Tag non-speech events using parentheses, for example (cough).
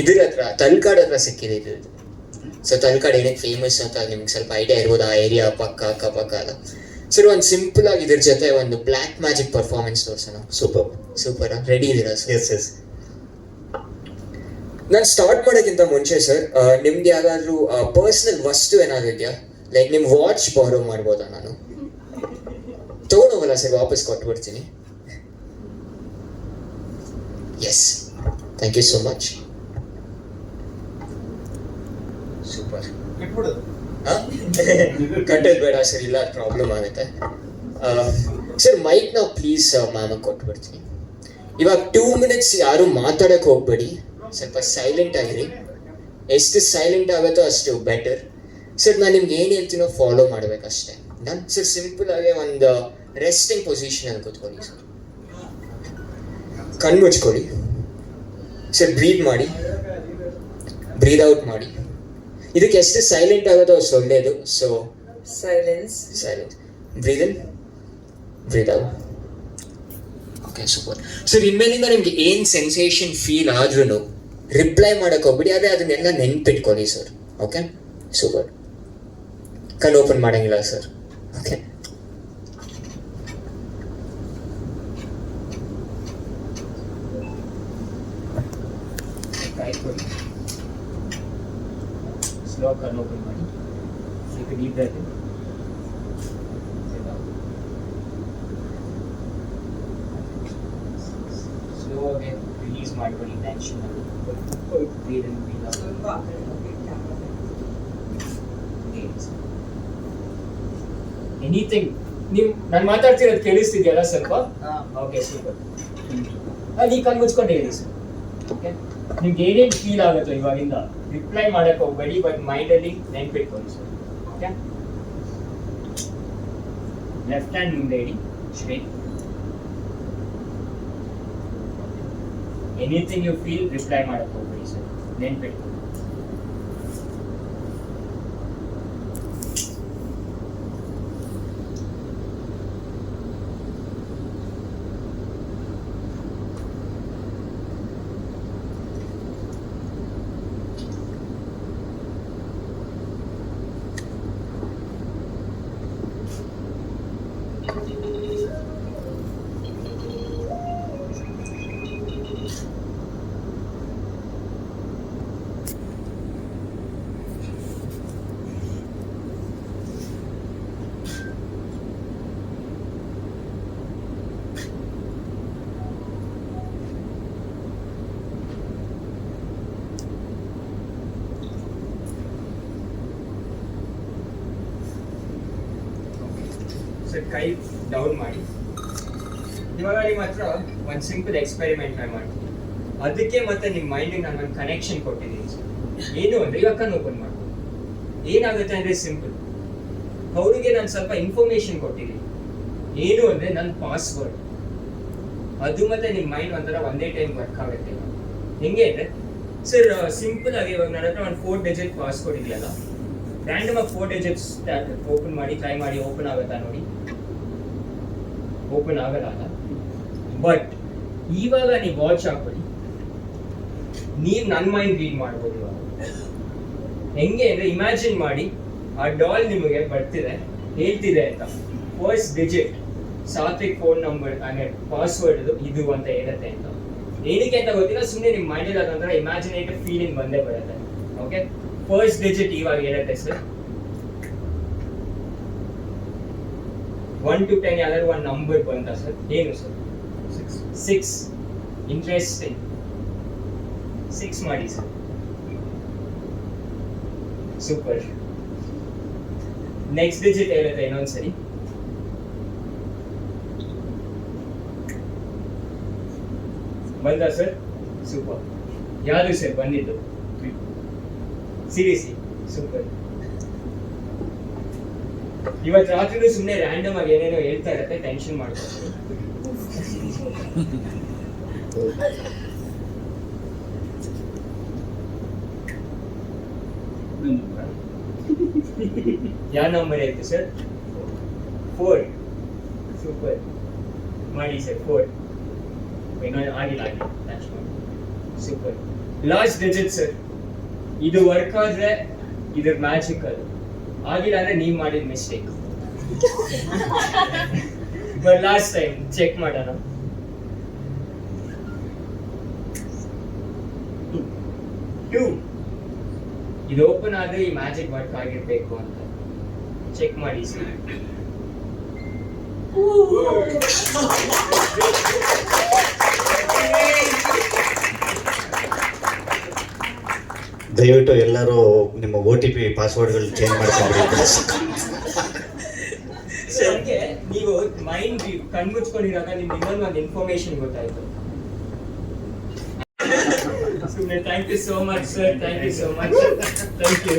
ಇದ್ರ ಹತ್ರ ತಲ್ಕಾಡ್ ಹತ್ರ ಸಿಕ್ಕಿದೆ ಇದು. ಸೊ ತಲ್ಕಾಡ್ ಏನಕ್ಕೆ ಫೇಮಸ್ ಅಂತ ನಿಮ್ಗೆ ಸ್ವಲ್ಪ ಐಡಿಯಾ ಇರ್ಬೋದು? ಆ ಏರಿಯಾ ಪಕ್ಕ ಅಕ್ಕ ಪಕ್ಕ ಅಲ್ಲ ಸರ್ ಒಂದು ಸಿಂಪಲ್ ಆಗಿ ಇದ್ರ ಜೊತೆ ಒಂದು ಬ್ಲ್ಯಾಕ್ ಮ್ಯಾಜಿಕ್ ಪರ್ಫಾರ್ಮೆನ್ಸ್ ತೋರ್ಸೋಣ. ಸೂಪರ್ ಸೂಪರ್ ರೆಡಿ ಇದೀರಾ ಸರ್ ಎಸ್ ಎಸ್ ನಾನು ಸ್ಟಾರ್ಟ್ ಮಾಡೋಕ್ಕಿಂತ ಮುಂಚೆ ಸರ್ ನಿಮ್ಗೆ ಯಾವ್ದಾದ್ರು ಪರ್ಸನಲ್ ವಸ್ತು ಏನಾದ್ರು ಇದೆಯಾ? ಲೈಕ್ ನಿಮ್ ವಾಚ್ ಬಾರೋ ಮಾಡ್ಬೋದಾ ನಾನು? ತಗೊಂಡೋಗಲ್ಲ ಸರ್ ವಾಪಸ್ ಕೊಟ್ಬಿಡ್ತೀನಿ. Yes thank you so much super (laughs) ಕಟ್ಟೋದು ಬೇಡ ಸರ್ ಇಲ್ಲ ಪ್ರಾಬ್ಲಮ್ ಆಗುತ್ತೆ. ಸರ್ ಮೈಕ್ ನಾವು ಪ್ಲೀಸ್ ಮ್ಯಾಮ್ ಕೊಟ್ಬಿಡ್ತೀನಿ. ಇವಾಗ ಟೂ ಮಿನಿಟ್ಸ್ ಯಾರು ಮಾತಾಡಕ್ಕೆ ಹೋಗ್ಬೇಡಿ. ಸ್ವಲ್ಪ ಸೈಲೆಂಟ್ ಆಗಿರಿ. ಎಷ್ಟು ಸೈಲೆಂಟ್ ಆಗುತ್ತೋ ಅಷ್ಟು ಬೆಟರ್ ಸರ್ ನಾನು ನಿಮ್ಗೆ ಏನು ಹೇಳ್ತೀನೋ ಫಾಲೋ ಮಾಡ್ಬೇಕಷ್ಟೇ. ನಾನು ಸರ್ ಸಿಂಪಲ್ ಆಗಿ ಒಂದು ರೆಸ್ಟಿಂಗ್ ಪೊಸಿಷನ್ ಅಲ್ಲಿ ಕೂತ್ಕೊಳ್ಳಿ ಸರ್. ಕಣ್ಣು ಮುಚ್ಕೊಳ್ಳಿ. ಸರ್ ಬ್ರೀದ್ ಮಾಡಿ. ಬ್ರೀದ್ ಔಟ್ ಮಾಡಿ. ಇದಕ್ಕೆ ಎಷ್ಟು ಸೈಲೆಂಟ್ ಆಗೋದು ಅಷ್ಟು ಒಳ್ಳೆಯದು so silence silent breathe in breathe out okay super so ಇನ್ಮೇಲಿಂದ ನಿಮ್ಗೆ ಏನು ಸೆನ್ಸೇಷನ್ ಫೀಲ್ ಆದ್ರೂ ರಿಪ್ಲೈ ಮಾಡಕ್ ಹೋಗ್ಬಿಡಿ. ಅದೇ ಅದನ್ನೆಲ್ಲ ನೆನ್ಪಿಟ್ಕೊಳ್ಳಿ ಸರ್ ಓಕೆ ಸೂಪರ್ ಕಣ್ಣು ಓಪನ್ ಮಾಡಂಗಿಲ್ಲ sir okay slow ಕಣ್ಣು ಓಪನ್ ಮಾಡಿ Take a deep breath in. Breathe out. Slow again, release my body tension. Breathe in, breathe out. Anything ನೀವು ನಾನು ಮಾತಾಡ್ತಿರೋದು ಕೇಳಿಸ್ತಿದ್ಯಲ್ಲ ಸ್ವಲ್ಪ ಓಕೆ ಸೂಪರ್ ನೀ ಕಣ್ಣು ಮುಚ್ಕೊಂಡು ಹೇಳಿ ಸರ್ ಓಕೆ ನಿಮ್ಗೆ ಏನೇನು ಫೀಲ್ ಆಗುತ್ತೋ ಇವಾಗಿಂದ? ರಿಪ್ಲೈ ಮಾಡಕ್ಕೆ ಹೋಗ್ಬೇಡಿ ಬಟ್ ಮೈಂಡಲ್ಲಿ ನೆನ್ಪಿಟ್ಕೊಳ್ಳಿ ಸರ್. ಓಕೆ ಲೆಫ್ಟ್ ಹ್ಯಾಂಡ್ ಮುಂದೆ ಇಡಿ straight anything you feel reply ಮಾಡಕ್ಕೆ ಹೋಗ್ಬೇಡಿ ಸರ್. ನೆನ್ಪಿಟ್ಕೊಳ್ಳಿ. ಸರ್ ಕೈ ಡೌನ್ ಮಾಡಿ. ಇವಾಗ ನಿಮ್ಮ ಹತ್ರ ಒಂದು ಸಿಂಪಲ್ ಎಕ್ಸ್ಪೆರಿಮೆಂಟ್ ಮಾಡಿ ಅದಕ್ಕೆ ಮತ್ತೆ ನಿಮ್ಮ ಮೈಂಡಿಗೆ ನಾನು ಒಂದು ಕನೆಕ್ಷನ್ ಕೊಟ್ಟಿದ್ದೀನಿ. ಏನು ಅಂದರೆ ಇವಾಗ ಕಣ್ಣು ಓಪನ್ ಮಾಡ್ಬೋದು ಏನಾಗುತ್ತೆ ಅಂದರೆ ಸಿಂಪಲ್ ಅವರಿಗೆ ನಾನು ಸ್ವಲ್ಪ ಇನ್ಫಾರ್ಮೇಶನ್ ಕೊಟ್ಟಿದ್ದೀನಿ. ಏನು ಅಂದರೆ ನನ್ನ ಪಾಸ್ವರ್ಡ್ ಅದು ಮತ್ತೆ ನಿಮ್ಮ ಮೈಂಡ್ ಒಂಥರ ಒಂದೇ ಟೈಮ್ ವರ್ಕ್ ಆಗುತ್ತೆ. ಹೆಂಗೆ ಅಂದರೆ ಸರ್ ಸಿಂಪಲ್ ಆಗಿ ಇವಾಗ ನನ್ನ ಹತ್ರ ಒಂದು ಫೋರ್ ಡಿಜಿಟ್ ಪಾಸ್ವರ್ಡ್ ಇದೆಯಲ್ಲ ರ್ಯಾಂಡಮ್ ಆಗಿ ಫೋರ್ ಡಿಜಿಟ್ಸ್ ಓಪನ್ ಮಾಡಿ ಟ್ರೈ ಮಾಡಿ ಓಪನ್ ಆಗುತ್ತಾ ನೋಡಿ? ಓಪನ್ ಆಗಲ್ಲ ಬಟ್ ಇವಾಗ ನೀವು ವಾಚ್ ಹಾಕೊಳ್ಳಿ ನೀವು ನನ್ನ ಮೈಂಡ್ ರೀಡ್ ಮಾಡ್ಬೋದು ಇವಾಗ. ಹೆಂಗೆ ಅಂದರೆ ಇಮ್ಯಾಜಿನ್ ಮಾಡಿ, ಆ ಡಾಲ್ ನಿಮಗೆ ಬರ್ತಿದೆ, ಹೇಳ್ತಿದೆ ಅಂತ. First digit Satvik phone number ಅಂದ್ರೆ ಪಾಸ್ವರ್ಡ್ ಇದು ಅಂತ ಹೇಳುತ್ತೆ ಅಂತ. ಏನಕ್ಕೆ ಅಂತ ಗೊತ್ತಿಲ್ಲ ಸುಮ್ಮನೆ ನಿಮ್ಮ ಮೈಂಡಲ್ಲಿ ಅದೊಂಥರ ಇಮ್ಯಾಜಿನೇಟಿವ್ ಫೀಲಿಂಗ್ ಬಂದೇ ಬರುತ್ತೆ. ಓಕೆ ಫಸ್ಟ್ ಡಿಜಿಟ್ ಇವಾಗ ಹೇಳುತ್ತೆ ಸರ್ ಒನ್ ಟು ಟೆನ್ ಯಾವ್ದಾದ್ರು ಒಂದು ನಂಬರ್ ಬಂತ ಸರ್ ಏನು ಸರ್ ಸಿಕ್ಸ್ ಇಂಟ್ರೆಸ್ಟಿಂಗ್ ಸಿಕ್ಸ್ ಮಾಡಿ ಸರ್ ಸೂಪರ್ ನೆಕ್ಸ್ಟ್ ಡಿಜಿಟ್ ಹೇಳುತ್ತೆ ಇನ್ನೊಂದ್ಸರಿ ಬಂದ ಸರ್ ಸೂಪರ್ ಯಾವುದು ಸರ್ ಬಂದಿದ್ದು ಸೀರಿಯಸ್ಲಿ ಸೂಪರ್ ಇವತ್ತು ರಾತ್ರಿನೂ ಸುಮ್ಮನೆ ರ್ಯಾಂಡಮ್ ಆಗಿ ಏನೇನೋ ಹೇಳ್ತಾ ಇರತ್ತೆ ಟೆನ್ಷನ್ ಮಾಡ್ಕೊಂಡು ಯಾವ ನಂಬರ್ ಆಯ್ತು ಸರ್ ಫೋರ್ ಸೂಪರ್ ಮಾಡಿ ಸರ್ ಫೋರ್ ಇನ್ನೊಂದು ಆಗಿಲ್ಲ ಆಗಿಲ್ಲ. ಟಚ್ ಮಾಡಿ ಸೂಪರ್ ಲಾಸ್ಟ್ ಡಿಜಿಟ್ ಸರ್ ಇದು ವರ್ಕ್ ಆದ್ರೆ ಇದ್ರ ಅದು ಆಗಿಲ್ಲ ಅಂದ್ರೆ ನೀವ್ ಮಾಡಿದ mistake but last time check ಮಾಡೋಣ. ಟೂ ಇದು ಓಪನ್ ಆದ್ರೆ ಈ ಮ್ಯಾಜಿಕ್ ವರ್ಕ್ ಆಗಿರ್ಬೇಕು ಅಂತ. ಚೆಕ್ ಮಾಡಿ ಸರ್ ದಯವಿಟ್ಟು ಎಲ್ಲರೂ ನಿಮ್ಮ ಒ ಟಿ ಪಿ ಪಾಸ್ವರ್ಡ್ಗಳು ಚೇಂಜ್ ಮಾಡ್ಕೊಂಡ್ರಿ ನೀವು ಮೈಂಡ್ ಕಣ್ಮುಚ್ಕೊಂಡಿರಾಗ ನಿಮ್ಗೆ ಇನ್ನೊಂದು ಒಂದು ಇನ್ಫಾರ್ಮೇಶನ್ ಗೊತ್ತಾಯ್ತು. ಸುಮ್ಮನೆ thank you so much sir thank you so much thank you.